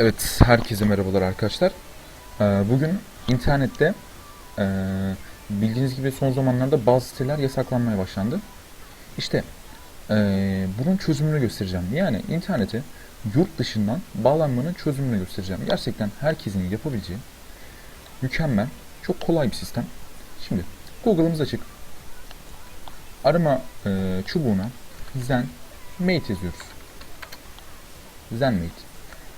Evet, herkese merhabalar arkadaşlar. Ee, Bugün internette e, bildiğiniz gibi son zamanlarda bazı siteler yasaklanmaya başlandı. İşte e, bunun çözümünü göstereceğim. Yani internete yurt dışından bağlanmanın çözümünü göstereceğim. Gerçekten herkesin yapabileceği mükemmel, çok kolay bir sistem. Şimdi Google'ımız açık. Arama e, çubuğuna Zenmate yazıyoruz. Zenmate.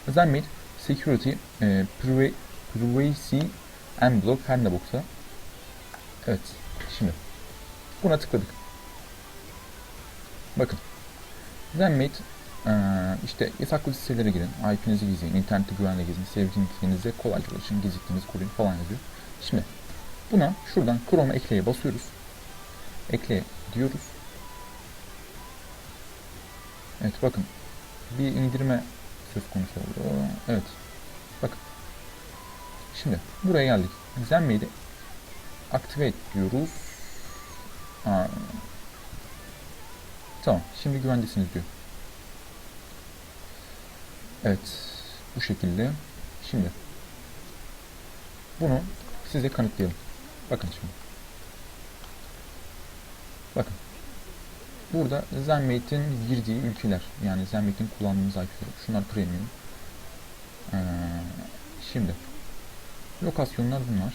Zenmate Security, e, priva- Privacy and Block her ne boksa. Evet. Şimdi buna tıkladık. Bakın. Zenmate e, işte yasaklı sitelere girin. IP'nizi gizleyin. internette güvenle gezin. Sevdiğinize kolayca ulaşın. Gizlediğinizi koruyun falan yazıyor. Şimdi buna şuradan Chrome'a ekleye basıyoruz. Ekle diyoruz. Evet bakın. Bir indirme söz konusu oldu. Evet. Bakın. Şimdi buraya geldik. Zenmate'i activate diyoruz. Aa. Tamam. Şimdi güvendesiniz diyor. Evet. Bu şekilde. Şimdi bunu size kanıtlayalım. Bakın şimdi. Bakın. Burada Zenmate'in girdiği ülkeler. Yani Zenmate'in kullandığımız IP'ler. Şunlar premium. Ee, şimdi. Lokasyonlar bunlar.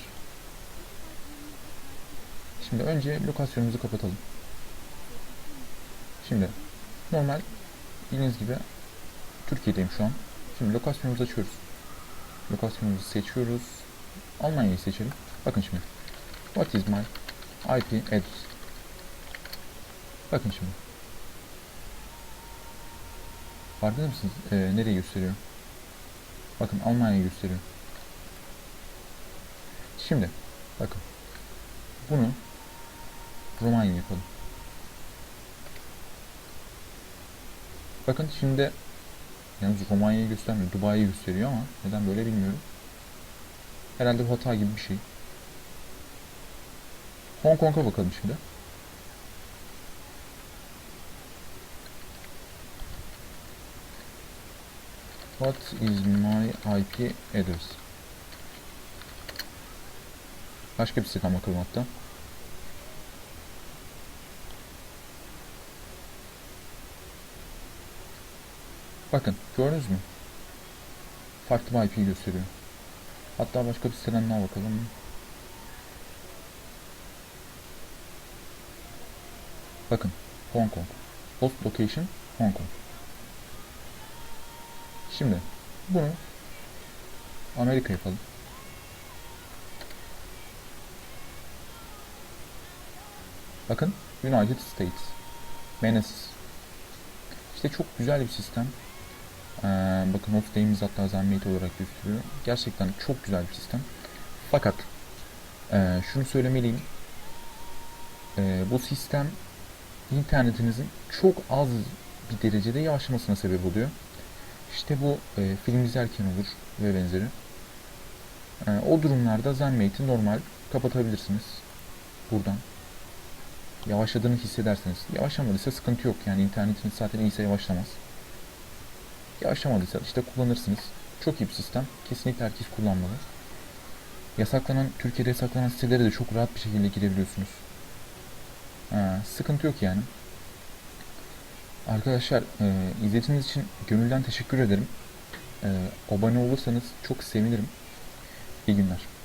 Şimdi önce lokasyonumuzu kapatalım. Şimdi normal bildiğiniz gibi Türkiye'deyim şu an. Şimdi lokasyonumuzu açıyoruz. Lokasyonumuzu seçiyoruz. Almanya'yı seçelim. Bakın şimdi. What is my IP address? Bakın şimdi. Farkında mısınız? Ee, nereyi gösteriyor? Bakın Almanya'yı gösteriyor. Şimdi bakın. Bunu Romanya yapalım. Bakın şimdi yalnız Romanya'yı göstermiyor. Dubai'yi gösteriyor ama neden böyle bilmiyorum. Herhalde bir hata gibi bir şey. Hong Kong'a bakalım şimdi. What is my IP address? Başka bir bakalım hatta. Bakın gördünüz mü? Farklı bir IP gösteriyor. Hatta başka bir siteden daha bakalım. Bakın Hong Kong. Host location Hong Kong. Şimdi bunu Amerika yapalım. Bakın United States. Menaces. İşte çok güzel bir sistem. Ee, bakın host name'imiz hatta Zenmate olarak gösteriyor. Gerçekten çok güzel bir sistem. Fakat e, şunu söylemeliyim. E, bu sistem internetinizin çok az bir derecede yavaşlamasına sebep oluyor. İşte bu e, film izlerken olur ve benzeri. E, o durumlarda Zenmate'i normal kapatabilirsiniz. Buradan. Yavaşladığını hissederseniz. Yavaşlamadıysa sıkıntı yok. Yani internetiniz zaten iyiyse yavaşlamaz. Yavaşlamadıysa işte kullanırsınız. Çok iyi bir sistem. Kesinlikle herkes kullanmalı. Yasaklanan, Türkiye'de yasaklanan sitelere de çok rahat bir şekilde girebiliyorsunuz. Ha, sıkıntı yok yani. Arkadaşlar e, izlediğiniz için gönülden teşekkür ederim. E, abone olursanız çok sevinirim. İyi günler.